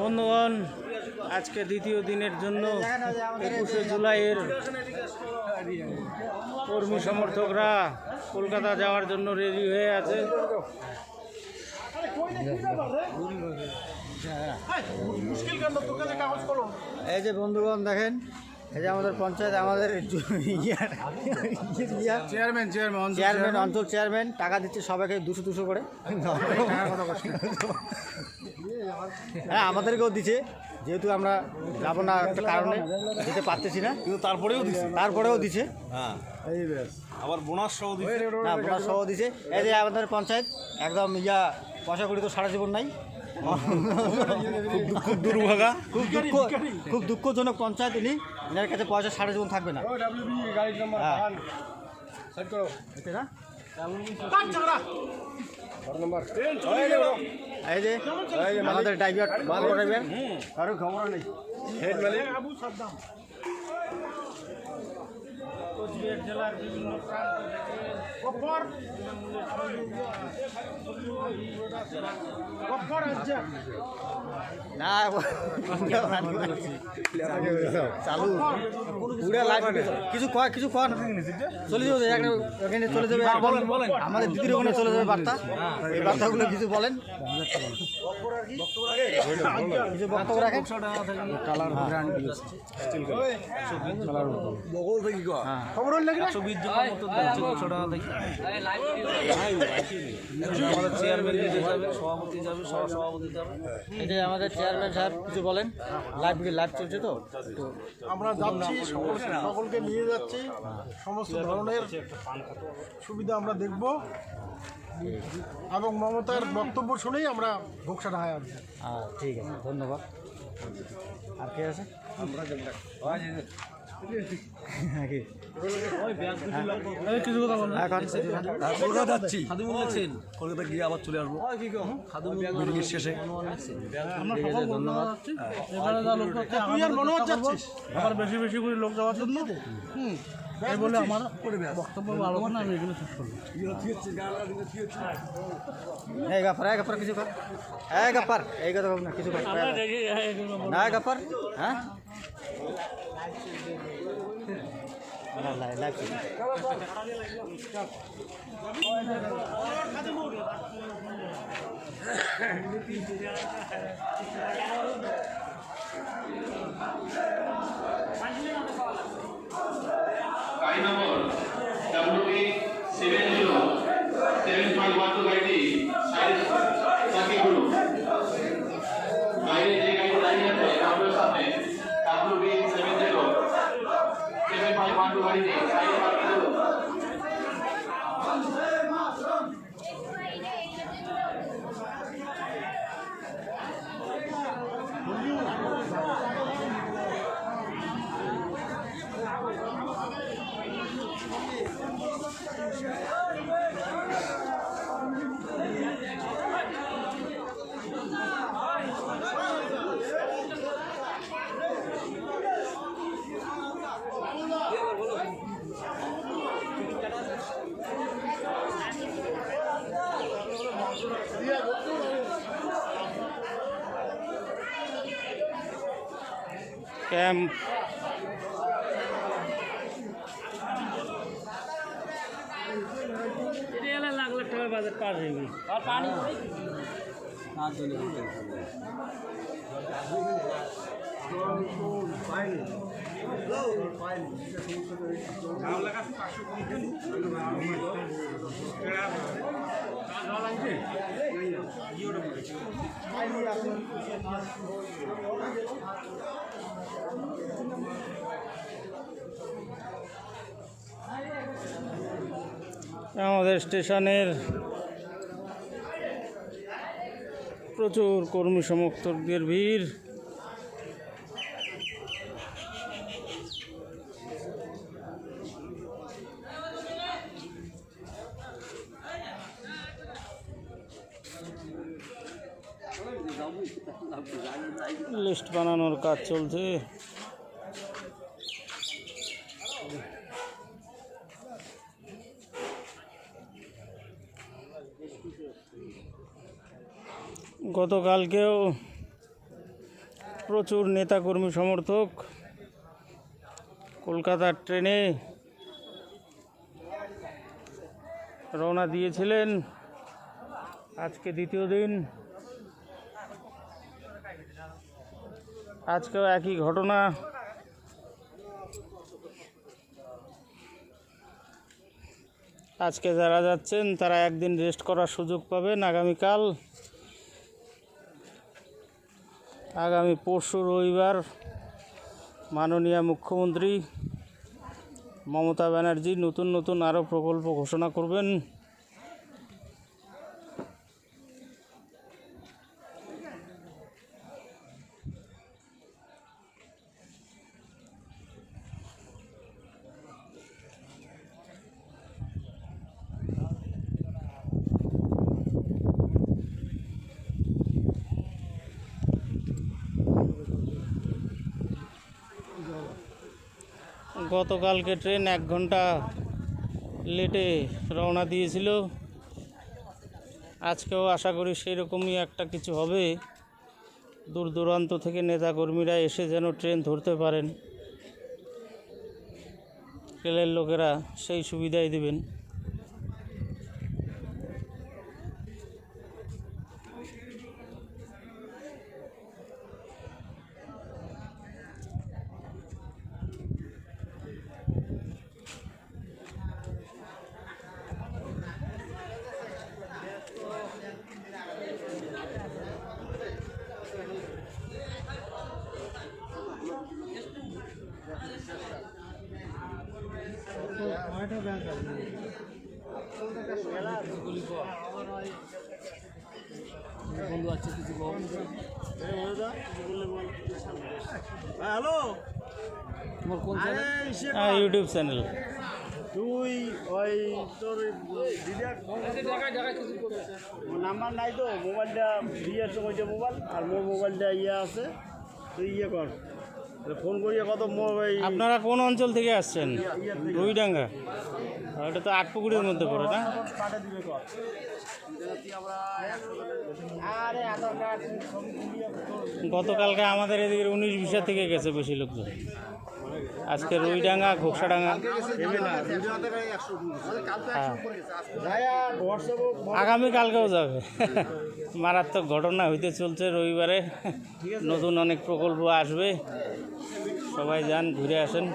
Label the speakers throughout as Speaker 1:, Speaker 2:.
Speaker 1: বন্ধুগণ, আজকে দ্বিতীয় দিনের জন্য একুশে জুলাইয়ের কর্মী সমর্থকরা কলকাতা যাওয়ার জন্য রেডি হয়ে আছে।
Speaker 2: এই যে বন্ধুগণ দেখেন এই যে আমাদের পঞ্চায়েত আমাদের চেয়ারম্যান চেয়ারম্যান চেয়ারম্যান অঞ্চল চেয়ারম্যান টাকা দিচ্ছে সবাইকে দুশো দুশো করে। হ্যাঁ আমাদেরকেও দিচ্ছে যেহেতু আমরা যাব না একটা কারণে দিতে পারতেছি না।
Speaker 3: কিন্তু তারপরেও দিছে
Speaker 2: তারপরেও দিচ্ছে।
Speaker 3: হ্যাঁ। আবার বোনাস সহ দিছে
Speaker 2: না বোনাস সহ দিছে এই যে আমাদের পঞ্চায়েত একদম ইয়া পয়সা করি তো সারা জীবন নাই।
Speaker 3: খুব দুর্ভাগা।
Speaker 2: খুব দুঃখ খুব দুঃখজনক পঞ্চায়েত ইনি। এনার কাছে পয়সা সারা জীবন থাকবে না। হ্যাঁ। না? এই যে আমাদের ড্রাইভার ভালো ড্রাইভার কারও খবর নেই।
Speaker 1: কোচবিহার জেলার বিভিন্ন প্রান্ত থেকে
Speaker 2: না চালু। পুরো লাইভ কিছু কয় চলে যাবে এখানে এখানে চলে যাবে। আমাদের দিদির ওখানে চলে যাবে বার্তা। এই বার্তাগুলো কিছু বলেন। কিছু বক্তব্য রাখেন। খবর
Speaker 3: একশো বিশ জনের মতো একশো টাকা থেকে আমাদের চেয়ারম্যান যাবে সভাপতি যাবে যাবে।
Speaker 2: এই আমাদের চেয়ারম্যান স্যার কিছু বলেন? লাইভ লাইভ চলছে তো?
Speaker 4: আমরা যাচ্ছি সকল সকলকে নিয়ে যাচ্ছি। সমস্ত ধরনের সুবিধা আমরা দেখব। এবং মমতার বক্তব্য শুনেই আমরা ঘোকসাটা হয় আসব।
Speaker 2: ঠিক আছে ধন্যবাদ। আর কে আছে? এখন
Speaker 3: কলকাতা যাচ্ছি। কলকাতা গিয়ে আবার চলে আসব। মিটিং শেষে।
Speaker 2: ঠিক আছে ধন্যবাদ।
Speaker 4: তুই আর
Speaker 1: আবার বেশি বেশি করে লোক যাওয়ার জন্য? এই বলে আমার বক্তব্য আলোচনা আমি এগুলো শেষ করব
Speaker 2: এই গাফার এই গাফার কিছু কর। এই গাফার এই কথা বল না কিছু কর। না এই গাফার হ্যাঁ? না,
Speaker 1: ক্যাম্প লাখ লাখ টাকার বাজার পার হয়ে গেছে আর পানি আমাদের স্টেশনের প্রচুর কর্মী সমর্থকদের ভিড়। লিস্ট বানানোর কাজ চলছে। গতকালকেও প্রচুর নেতাকর্মী সমর্থক কলকাতার ট্রেনে রওনা দিয়েছিলেন। আজকে দ্বিতীয় দিন। আজকেও একই ঘটনা। আজকে যারা যাচ্ছেন, তারা একদিন রেস্ট করার সুযোগ পাবেন। আগামীকাল আগামী পরশু রবিবার মাননীয় মুখ্যমন্ত্রী মমতা ব্যানার্জি নতুন নতুন আরও প্রকল্প ঘোষণা করবেন। গতকালকে ট্রেন এক ঘণ্টা লেটে রওনা দিয়েছিল। আজকেও আশা করি সেই রকমই একটা কিছু হবে। দূর দূরান্ত থেকে নেতাকর্মীরা এসে যেন ট্রেন ধরতে পারেন। রেলের লোকেরা সেই সুবিধাই দেবেন।
Speaker 5: হ্যালো?
Speaker 1: হ্যাঁ ইউটিউব চ্যানেল
Speaker 5: তুই ওই তোর নাম্বার নাই তো মোবাইলটা দিয়ে যে মোবাইল আর মোর মোবাইলটা ইয়ে আছে তুই ইয়ে কর।
Speaker 1: আপনারা কোন অঞ্চল থেকে আসছেন? রুইডাঙ্গা। এটা তো আটপুকুরের মধ্যে পড়ে, না? গতকালকে আমাদের এদিকে উনিশ বিশা থেকে গেছে বেশি লোকজন। আজকে রুইডাঙ্গা, ঘোকসাডাঙ্গা। হ্যাঁ। আগামীকালকেও যাবে। মারাত্মক ঘটনা হইতে চলছে রবিবারে। নতুন অনেক প্রকল্প আসবে। সবাই যান ঘুরে আসেন।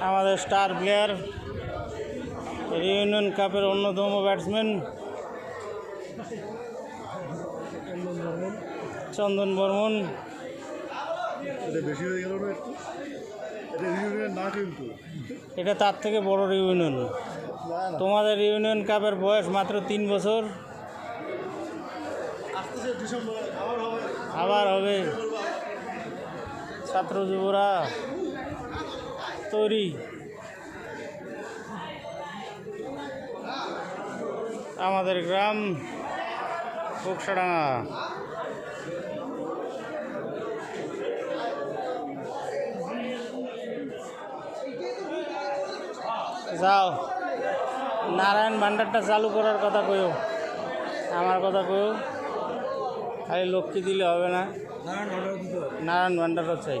Speaker 1: আমাদের স্টার প্লেয়ার রিউনিয়ন কাপের অন্যতম ব্যাটসম্যান চন্দন বর্মন।
Speaker 5: এটা
Speaker 1: তার থেকে বড় রিউনিয়ন তোমাদের ইউনিয়ন কাপের বয়স মাত্র তিন বছর।
Speaker 5: আবার হবে।
Speaker 1: আবার হবে। ছাত্র যুবরা। তৈরি। আমাদের গ্রাম কোকসাডাঙ্গা যাও। নারায়ণ ভান্ডারটা চালু করার কথা কইও। আমার কথা কইও। খালি লক্ষ্মী দিলে হবে না। নারায়ণ ভান্ডারও চাই।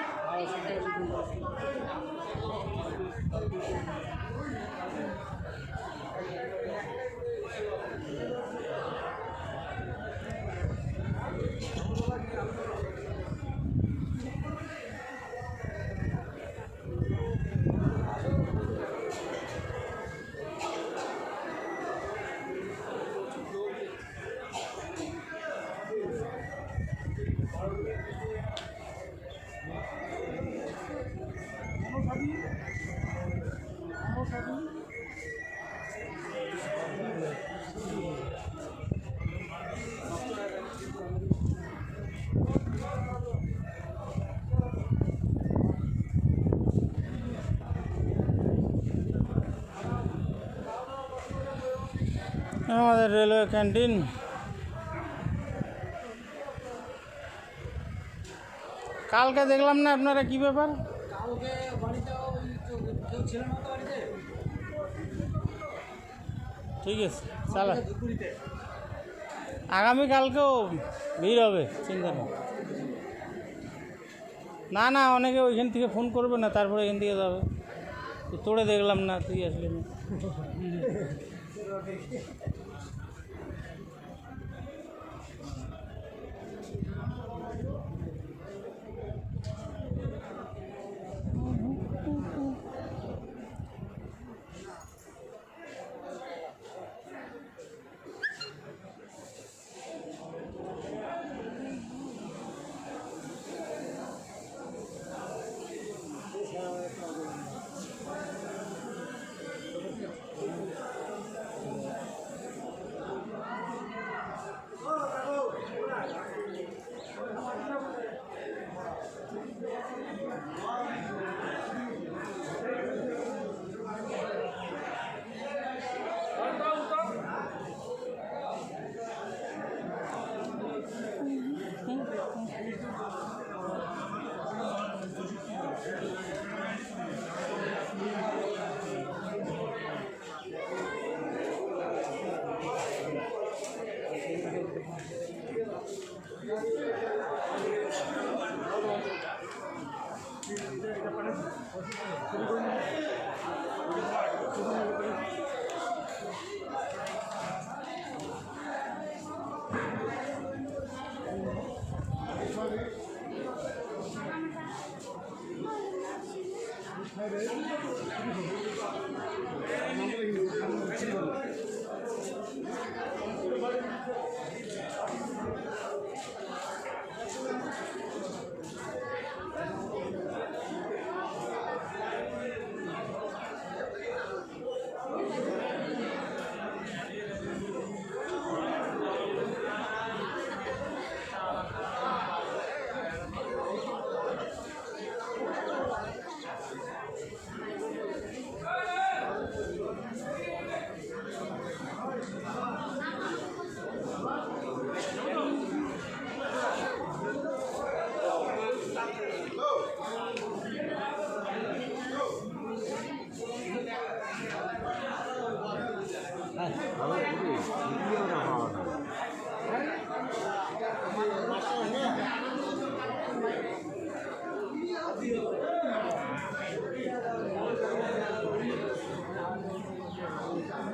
Speaker 1: Thank you. আমাদের রেলওয়ে ক্যান্টিন কালকে দেখলাম না আপনারা কি ব্যাপার? ঠিক আছে চালা। আগামীকালকেও ভিড় হবে চিন্তা নেই। না না অনেকে ওইখান থেকে ফোন করবে না তারপরে এখান থেকে যাবে। তো তোড়ে দেখলাম না তুই আসলি না।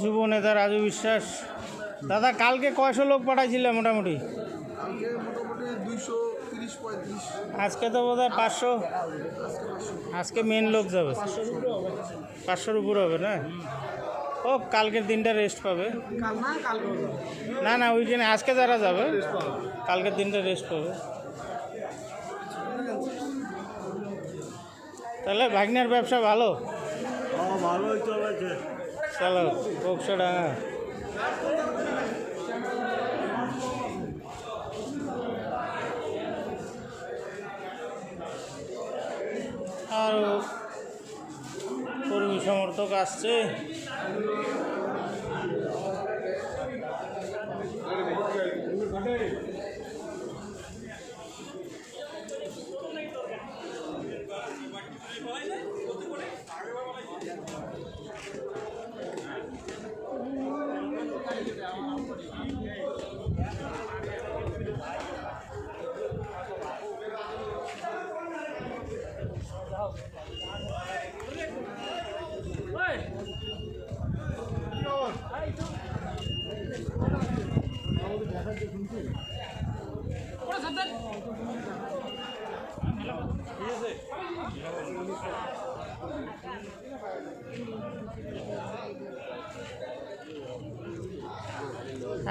Speaker 1: যুব নেতা রাজু বিশ্বাস। দাদা, কালকে কয়শো লোক পাঠাইছিলে মোটামুটি? আজকে তো বোধ হয় পাঁচশো। আজকে মেন লোক যাবে। পাঁচশোর উপর হবে না? ও, কালকের দিনটা রেস্ট পাবে। না না উইকেন্ডে আজকে যারা যাবে, কালকের দিনটা রেস্ট পাবে। তাহলে ভাগ্নের ব্যবসা ভালো?
Speaker 5: ভালোই চলেছে।
Speaker 1: চলো কোকশো ডাঙা আর কর্মী সমর্থক আসছে।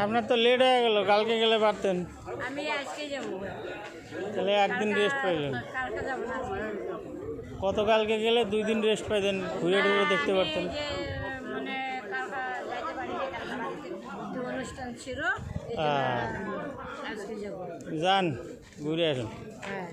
Speaker 1: আপনার তো লেট হয়ে গেল কালকে গেলে পারতেন।
Speaker 6: আমি আজকে যাব।
Speaker 1: তাহলে একদিন রেস্ট পাইলেন।
Speaker 6: কালকে
Speaker 1: কত কালকে গেলে দুই দিন রেস্ট পাইতেন ঘুরে ঘুরে দেখতে পারতেন।
Speaker 6: মানে কালকে যাইতে পারি অনুষ্ঠান ছিল।
Speaker 1: যান ঘুরে আসুন।
Speaker 6: হ্যাঁ।